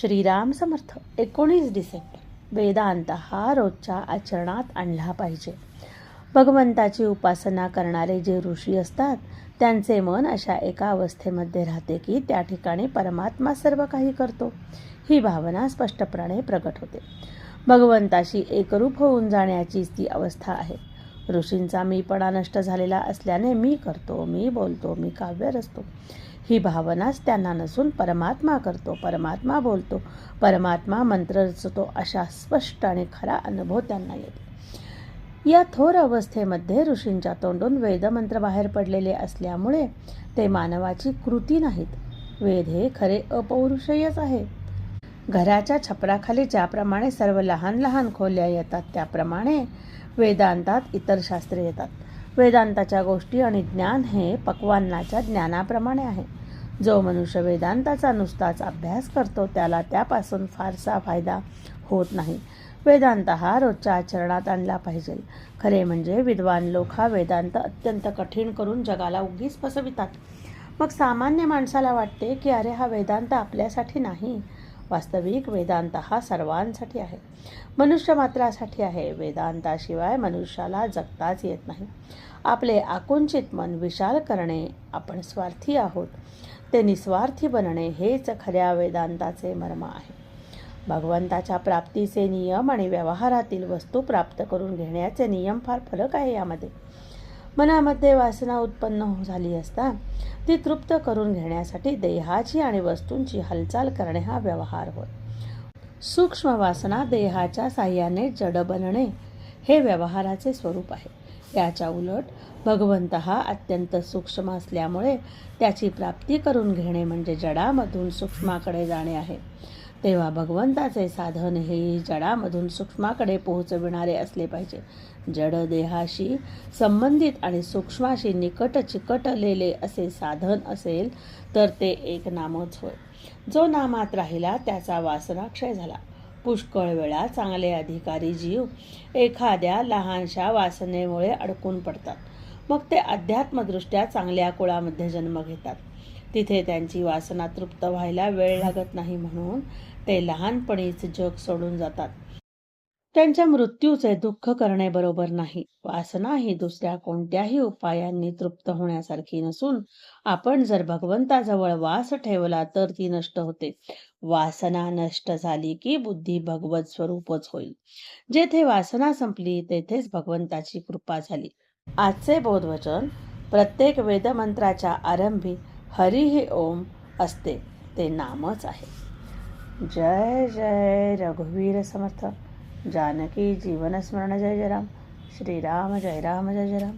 श्रीराम समर्थ. एकोणीस डिसेंबर वेदांत हा रोजच्या आचरणात आणला पाहिजे. भगवंताची उपासना करणारे जे ऋषी असतात त्यांचे मन अशा एका अवस्थेमध्ये राहते की त्या ठिकाणी परमात्मा सर्व काही करतो. ही भावना स्पष्टपणे प्रकट होते. भगवंताशी एकरूप होऊन जाण्याचीच ती अवस्था आहे. ऋषींचा मीपणा नष्ट झालेला असल्याने मी करतो मी बोलतो मी काव्य रचतो ही भावनाच त्यांना नसून परमात्मा करतो परमात्मा बोलतो परमात्मा मंत्र रचतो अशा स्पष्ट आणि खरा अनुभव त्यांना येतो. या थोर अवस्थेमध्ये ऋषींच्या तोंडून वेदमंत्र बाहेर पडलेले असल्यामुळे ते मानवाची कृती नाहीत. वेद हे खरे अपौरुषयच आहे. घराच्या छपराखाली ज्याप्रमाणे सर्व लहान लहान खोल्या येतात त्याप्रमाणे वेदांतात इतर शास्त्रे येतात. वेदांताच्या गोष्टी आणि ज्ञान हे पक्वान्नाच्या ज्ञानाप्रमाणे आहे. जो मनुष्य वेदांताचा नुसताच अभ्यास करतो त्याला त्यापासून फारसा फायदा होत नाही. वेदांत हा रोजच्या आचरणात आणला पाहिजे. खरे म्हणजे विद्वान लोक हा वेदांत अत्यंत कठीण करून जगाला उगीच फसवितात. मग सामान्य माणसाला वाटते की अरे हा वेदांत आपल्यासाठी नाही. वास्तविक वेदांत हा सर्वांसाठी आहे. मनुष्य मात्रासाठी आहे. वेदांताशिवाय मनुष्याला जगताच येत नाही. आपले आकुंचित मन विशाल करणे आपण स्वार्थी आहोत. ते निस्वार्थी बनणे हेच खऱ्या वेदांताचे मर्म आहे. भगवंताच्या प्राप्तीचे नियम आणि व्यवहारातील वस्तू प्राप्त करून घेण्याचे नियम फार फरक आहे यामध्ये. मनामध्ये वासना उत्पन्न झाली असता ती तृप्त करून घेण्यासाठी देहाची आणि वस्तूंची हालचाल करणे हा व्यवहार होय. सूक्ष्म वासना देहाच्या साह्याने जड बनणे हे व्यवहाराचे स्वरूप आहे. याच्या उलट भगवंत हा अत्यंत सूक्ष्म असल्यामुळे त्याची प्राप्ती करून घेणे म्हणजे जडामधून सूक्ष्माकडे जाणे आहे. तेव्हा भगवंताचे साधन हे जडामधून सूक्ष्माकडे पोहोचविणारे असले पाहिजे. जड देहाशी संबंधित आणि सूक्ष्माशी निकट चिकटलेले असे साधन असेल तर ते एक नामच होय. जो नामात राहिला त्याचा वासनाक्षय झाला. पुष्कळ वेळा चांगले अधिकारी जीव एखाद्या लहानशा वासनेमुळे अडकून पडतात. मग ते अध्यात्मदृष्ट्या चांगल्या कुळामध्ये जन्म घेतात. तिथे त्यांची वासना तृप्त व्हायला वेळ लागत नाही म्हणून ते लहानपणीच जग सोडून जातात. त्यांच्या मृत्यूचे दुःख करणे बरोबर नाही. वासना ही दुसऱ्या कोणत्याही उपायांनी तृप्त होण्यासारखी नसून आपण जर भगवंताजवळ वास ठेवला तर ती नष्ट होते. वासना नष्ट झाली की बुद्धी भगवत स्वरूपच होईल. जेथे वासना संपली तेथेच भगवंताची कृपा झाली. आजचे बोधवचन प्रत्येक वेदमंत्राच्या आरंभी हरी हे ओम असते. ते नामच आहे. जय जय रघुवीर समर्थ. जानकी जीवनस्मरण जय जय राम. श्रीराम जय राम जय जय राम.